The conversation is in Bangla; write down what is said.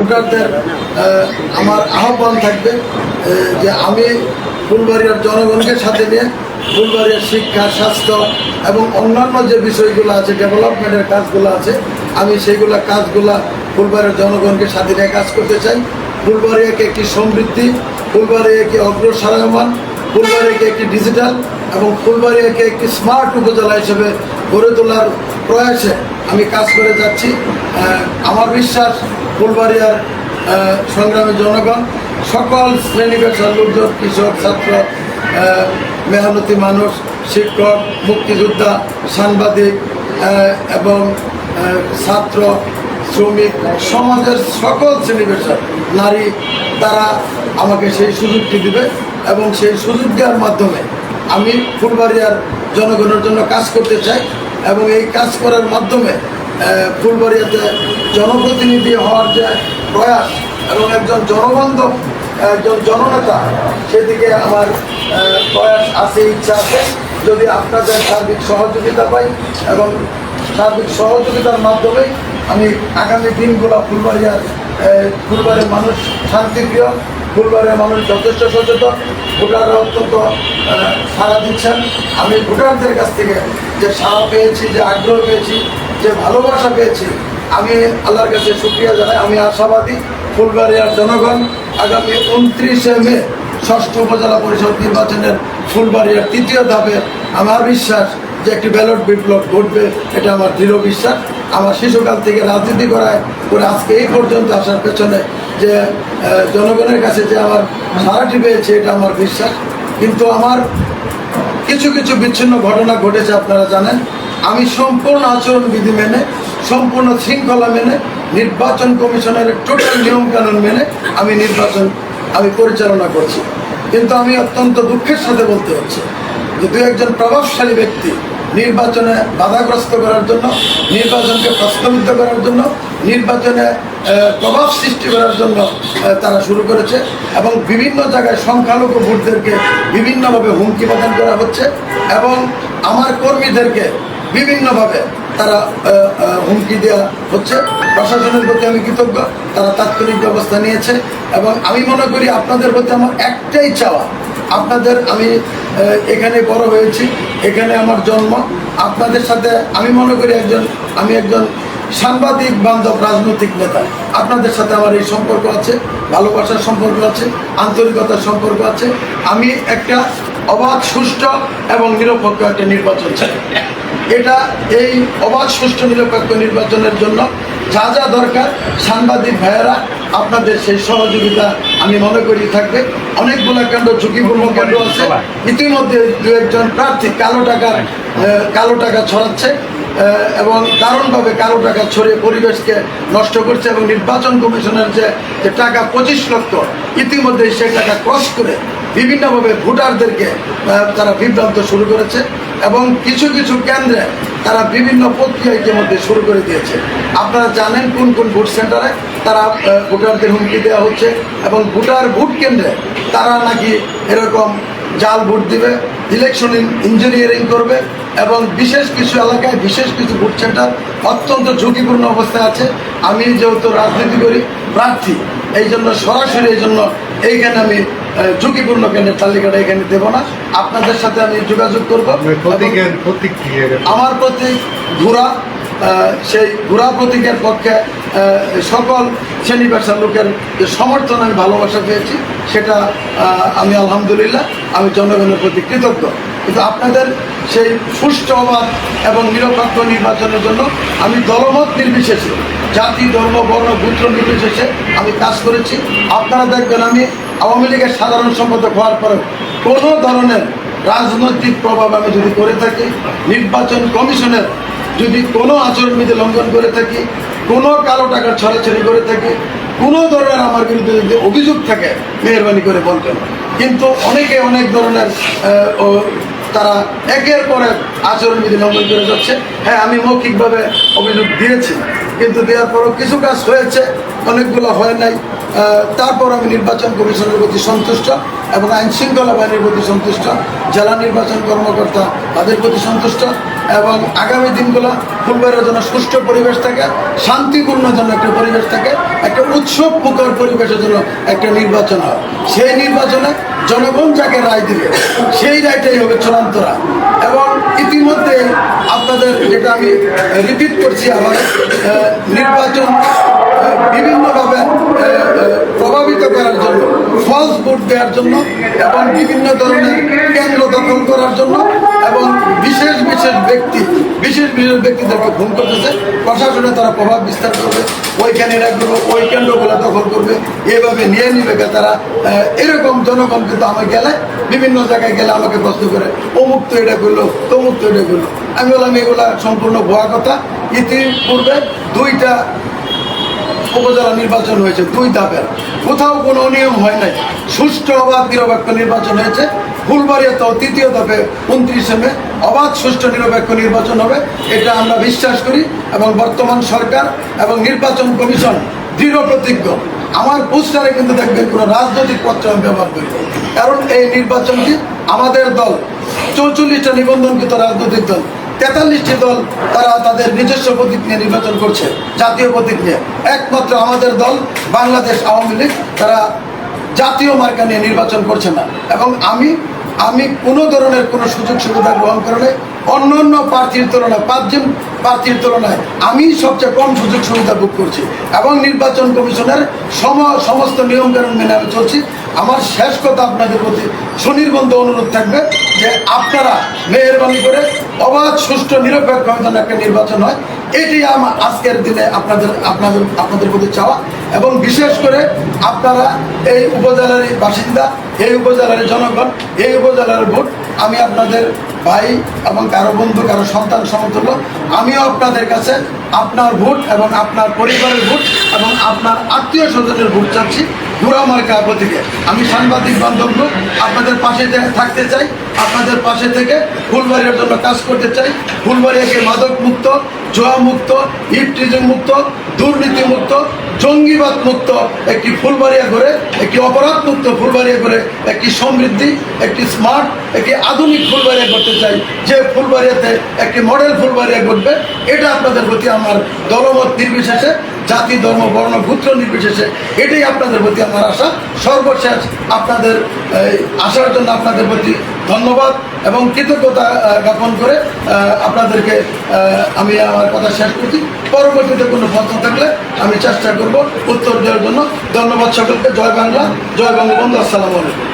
ভোটারদের আমার আহ্বান থাকবে যে আমি ফুলবাড়িয়ার জনগণকে সাথে নিয়ে ফুলবাড়িয়ার শিক্ষা, স্বাস্থ্য এবং অন্যান্য যে বিষয়গুলো আছে, ডেভেলপমেন্টের কাজগুলো আছে, আমি সেইগুলো কাজগুলা ফুলবাড়িয়ার জনগণকে সাথে নিয়ে কাজ করতে চাই। ফুলবাড়িয়াকে একটি সমৃদ্ধি, ফুলবাড়িয়াকে অগ্রসরমান, ফুলবাড়িয়াকে একটি ডিজিটাল এবং ফুলবাড়িয়াকে একটি স্মার্ট উপজেলা হিসেবে গড়ে তোলার প্রয়াসে আমি কাজ করে যাচ্ছি। আমার বিশ্বাস ফুলবাড়িয়ার আহ, সংগ্রামী জনগণ সকল শ্রেণি পেশার লোকজন কৃষক ছাত্র মেহনতি মানুষ শিক্ষক মুক্তিযোদ্ধা সাংবাদিক এবং ছাত্র শ্রমিক সমাজের সকল শ্রেণি পেশার নারী তারা আমাকে সেই সুযোগটি দিবে এবং সেই সুযোগ দেওয়ার মাধ্যমে আমি ফুলবাড়িয়ার জনগণের জন্য কাজ করতে চাই এবং এই কাজ করার মাধ্যমে ফুলবাড়িয়াতে জনপ্রতিনিধি হওয়ার যে প্রয়াস এবং একজন জনবান্ধব, একজন জননেতা, সেদিকে আমার প্রয়াস আছে, ইচ্ছা আছে। যদি আপনাদের সার্বিক সহযোগিতা পাই এবং সার্বিক সহযোগিতার মাধ্যমে আমি আগামী দিনগুলো ফুলবাড়িয়ার ফুলবাড়ির মানুষ শান্তিপ্রিয়, ফুলবাড়ির মানুষ যথেষ্ট সচেতন। ভোটাররা অত্যন্ত সাড়া দিচ্ছেন। আমি ভোটারদের কাছ থেকে যে সাড়া পেয়েছি, যে আগ্রহ পেয়েছি যে ভালোবাসা পেয়েছি, আমি আল্লাহর কাছে শুক্রিয়া জানাই। আমি আশাবাদী ফুলবাড়িয়ার জনগণ, আগামী উনত্রিশে মে ষষ্ঠ উপজেলা পরিষদ নির্বাচনের ফুলবাড়িয়ার তৃতীয় ধাপে আমার বিশ্বাস যে একটি ব্যালট বিপ্লব ঘটবে, এটা আমার দৃঢ় বিশ্বাস। আমার শিশুকাল থেকে রাজনীতি করায় করে আজকে এই পর্যন্ত আসার পেছনে যে জনগণের কাছে যে আমার সারাটি পেয়েছে, এটা আমার বিশ্বাস। কিন্তু আমার কিছু কিছু বিচ্ছিন্ন ঘটনা ঘটেছে, আপনারা জানেন। আমি সম্পূর্ণ আচরণবিধি মেনে, সম্পূর্ণ শৃঙ্খলা মেনে, নির্বাচন কমিশনের টোটাল নিয়মকানুন মেনে আমি নির্বাচন, আমি পরিচালনা করছি। কিন্তু আমি অত্যন্ত দুঃখের সাথে বলতে হচ্ছে যে দু একজন প্রভাবশালী ব্যক্তি নির্বাচনে বাধাগ্রস্ত করার জন্য, নির্বাচনকে প্রশ্নবিদ্ধ করার জন্য, নির্বাচনে প্রভাব সৃষ্টি করার জন্য তারা শুরু করেছে এবং বিভিন্ন জায়গায় সংখ্যালঘু ভোটদেরকে বিভিন্নভাবে হুমকি প্রদান করা হচ্ছে এবং আমার কর্মীদেরকে বিভিন্নভাবে তারা হুমকি দেওয়া হচ্ছে। প্রশাসনের প্রতি আমি কৃতজ্ঞ। তারা তাৎক্ষণিক ব্যবস্থা নিয়েছে এবং আমি মনে করি আপনাদের প্রতি আমার একটাই চাওয়া, আপনাদের আমি এখানে বড় হয়েছি, এখানে আমার জন্ম। আপনাদের সাথে আমি মনে করি একজন, আমি একজন সাংবাদিক বান্ধব রাজনৈতিক নেতা। আপনাদের সাথে আমার এই সম্পর্ক আছে, ভালোবাসার সম্পর্ক আছে, আন্তরিকতার সম্পর্ক আছে। আমি একটা অবাধ, সুষ্ঠু এবং নিরপেক্ষ একটা নির্বাচন চাই। এটা এই অবাধ সুষ্ঠু নিরপেক্ষ নির্বাচনের জন্য যা যা দরকার সাংবাদিক ভাইয়েরা আপনাদের সেই সহযোগিতা আমি মনে করি থাকবে। অনেকগুলো কেন্দ্র ঝুঁকিপূর্ণ কেন্দ্র আছে। ইতিমধ্যে দু একজন প্রার্থী কালো টাকার কালো টাকা ছড়াচ্ছে এবং দারুণভাবে কালো টাকা ছড়িয়ে পরিবেশকে নষ্ট করছে এবং নির্বাচন কমিশনের যে যে টাকা পঁচিশ লক্ষ ইতিমধ্যে সেই টাকা ক্রস করে বিভিন্নভাবে ভোটারদেরকে তারা বিভ্রান্ত শুরু করেছে। এবং কিছু কিছু কেন্দ্রে তারা বিভিন্ন প্রক্রিয়া ইতিমধ্যে শুরু করে দিয়েছে। আপনারা জানেন কোন কোন ভোট সেন্টারে তারা ভোটারদের হুমকি দেওয়া হচ্ছে এবং ভোটার ভোট কেন্দ্রে তারা নাকি এরকম জাল ভোট দিবে ইলেকশন ইঞ্জিনিয়ারিং করবে এবং বিশেষ কিছু এলাকায় বিশেষ কিছু ভোট সেন্টার অত্যন্ত ঝুঁকিপূর্ণ অবস্থায় আছে। আমি যেহেতু রাজনীতি করি, প্রার্থী, এই জন্য সরাসরি এই জন্য এইখানে আমি ঝুঁকিপূর্ণ কেন্দ্রের তালিকাটা এখানে দেবো না। আপনাদের সাথে আমি যোগাযোগ করব। আমার প্রতীক ঘোড়া সেই ঘোড়া প্রতীকের পক্ষে সকল শ্রেণি পেশার লোকের যে সমর্থন আমি ভালোবাসা পেয়েছি সেটা আমি আলহামদুলিল্লাহ আমি জনগণের প্রতি কৃতজ্ঞ। কিন্তু আপনাদের সেই সুষ্ঠু অবাধ এবং নিরপেক্ষ নির্বাচনের জন্য আমি দলমত নির্বিশেষে জাতি ধর্ম বর্ণ গোত্র নির্বিশেষে আমি কাজ করেছি। আপনারা দেখবেন আমি আওয়ামী লীগের সাধারণ সম্পাদক হওয়ার পরেও কোনো ধরনের রাজনৈতিক প্রভাব আমি যদি করে থাকি, নির্বাচন কমিশনের যদি কোনো আচরণবিধি লঙ্ঘন করে থাকি, কোনো কালো টাকার ছড়াছড়ি করে থাকি, কোনো ধরনের আমার বিরুদ্ধে যদি অভিযোগ থাকে, মেহরবানি করে বলতেন কিন্তু অনেকে অনেক ধরনের তারা একের পর এক আচরণবিধি লঙ্ঘন করে যাচ্ছে। হ্যাঁ আমি মৌখিকভাবে অভিযোগ দিয়েছি, কিন্তু দেওয়ার পরও কিছু কাজ হয়েছে, অনেকগুলো হয় নাই। তারপর আমি নির্বাচন কমিশনের প্রতি সন্তুষ্ট এবং আইন শৃঙ্খলা বাহিনীর প্রতি সন্তুষ্ট, জেলা নির্বাচন কর্মকর্তা তাদের প্রতি সন্তুষ্ট এবং আগামী দিনগুলো ফুলবাড়ির জন্য সুষ্ঠু পরিবেশ থাকে, শান্তিপূর্ণ জন্য একটা পরিবেশ থাকে, একটা উৎসব মুখর পরিবেশের জন্য একটা নির্বাচন হয়। সেই নির্বাচনে জনগণ যাকে রায় দিবে, সেই রায়টাই হবে চূড়ান্ত রায় এবং ইতিমধ্যে আপনাদের যেটা আমি রিপিট করছি, আমার নির্বাচন বিভিন্নভাবে করার জন্য ফলস ভোট দেওয়ার জন্য এবং বিভিন্ন ধরনের কেন্দ্র দখল করার জন্য এবং বিশেষ বিশেষ ব্যক্তি, বিশেষ বিশেষ ব্যক্তিদেরকে ফোন করতেছে। প্রশাসনে তারা প্রভাব বিস্তার করবে, ওইখানে করবে ওই কেন্দ্রগুলো দখল করবে, এভাবে নিয়ে নিবে তারা। এরকম জনগণ কিন্তু আমার গেলে, বিভিন্ন জায়গায় গেলে আমাকে প্রশ্ন করে, অমুক তো এটা করল, তমুক তো এটা করল। আমি বললাম, এগুলা সম্পূর্ণ ভুয়া কথা। ইতিপূর্বে দুইটা উপজেলা নির্বাচন হয়েছে দুই ধাপের। কোথাও কোনো অনিয়ম হয় নাই। সুষ্ঠু অবাধ নিরপেক্ষ নির্বাচন হয়েছে। ফুলবাড়িয়াতেও তৃতীয় ধাপে উনত্রিশে মে। অবাধ, সুষ্ঠু, নিরপেক্ষ নির্বাচন হবে, এটা আমরা বিশ্বাস করি এবং বর্তমান সরকার এবং নির্বাচন কমিশন দৃঢ় প্রতিজ্ঞ। আমার পোস্টারে কিন্তু দেখবেন কোনো রাজনৈতিক পত্র আমি ব্যবহার করি। কারণ এই নির্বাচনটি আমাদের দল। চৌচল্লিশটা নিবন্ধনকৃত রাজনৈতিক দল। তেতাল্লিশটি দল তারা তাদের নিজস্ব প্রতীক নিয়ে নির্বাচন করছে, জাতীয় প্রতীক নিয়ে। একমাত্র আমাদের দল বাংলাদেশ আওয়ামী লীগ, তারা জাতীয় মার্কা নিয়ে নির্বাচন করছে না। এবং আমি আমি কোনো ধরনের কোনো সুযোগ সুবিধা গ্রহণ করে অন্য অন্য প্রার্থীর তুলনায়, পাঁচজন প্রার্থীর তুলনায় আমি সবচেয়ে কম সুযোগ সুবিধা ভোগ করছি। এবং নির্বাচন কমিশনের সম, সমস্ত নিয়মকানুন মেনে আমি চলছি। আমার শেষ কথা আপনাদের প্রতি সুনির্বন্ধ অনুরোধ থাকবে যে আপনারা মেহরবানি করে অবাধ, সুষ্ঠু, নিরপেক্ষ যেন একটা নির্বাচন হয় এটি আমার আজকের দিনে আপনাদের আপনাদের আপনাদের প্রতি চাওয়া। এবং বিশেষ করে আপনারা এই উপজেলার বাসিন্দা, এই উপজেলার জনগণ, এই উপজেলার ভোট, আমি আপনাদের ভাই এবং কারও বন্ধু, কারও সন্তান সমতুল্য, আমিও আপনাদের কাছে আপনার ভোট এবং আপনার পরিবারের ভোট এবং আপনার আত্মীয় স্বজনের ভোট চাচ্ছি। ঘোড়া মার্কা প্রতীকে আমি সাংবাদিক বান্ধব লোক, আপনাদের পাশে থাকতে চাই, আপনাদের পাশে থেকে ফুলবাড়িয়ার জন্য কাজ করতে চাই। ফুলবাড়িয়াকে মাদক মুক্ত, জোয়া মুক্ত ইফটিজিং মুক্ত, দুর্নীতি মুক্ত, জঙ্গিবাদ মুক্ত, একটি ফুলবাড়িয়া করে একটি অপরাধ মুক্ত ফুলবাড়িয়া করে একটি সমৃদ্ধি, একটি স্মার্ট, একটি আধুনিক ফুলবাড়িয়া করতে চাই। যে ফুলবাড়িয়াতে একটি মডেল ফুলবাড়িয়া করবে এটা আপনাদের প্রতি আমার দলমত নির্বিশেষে জাতি, ধর্ম, বর্ণ, গোত্র নির্বিশেষে, এটাই আপনাদের প্রতি আমার আশা। সর্বশেষ আপনাদের আসার জন্য আপনাদের প্রতি ধন্যবাদ এবং কৃতজ্ঞতা জ্ঞাপন করে আপনাদেরকে আমি আমার কথা শেষ করছি। পরবর্তীতে কোনো প্রশ্ন থাকলে আমি চেষ্টা করব উত্তর দেওয়ার জন্য। ধন্যবাদ সকলকে। জয় বাংলা, জয় বঙ্গবন্ধু, আসসালামু আলাইকুম।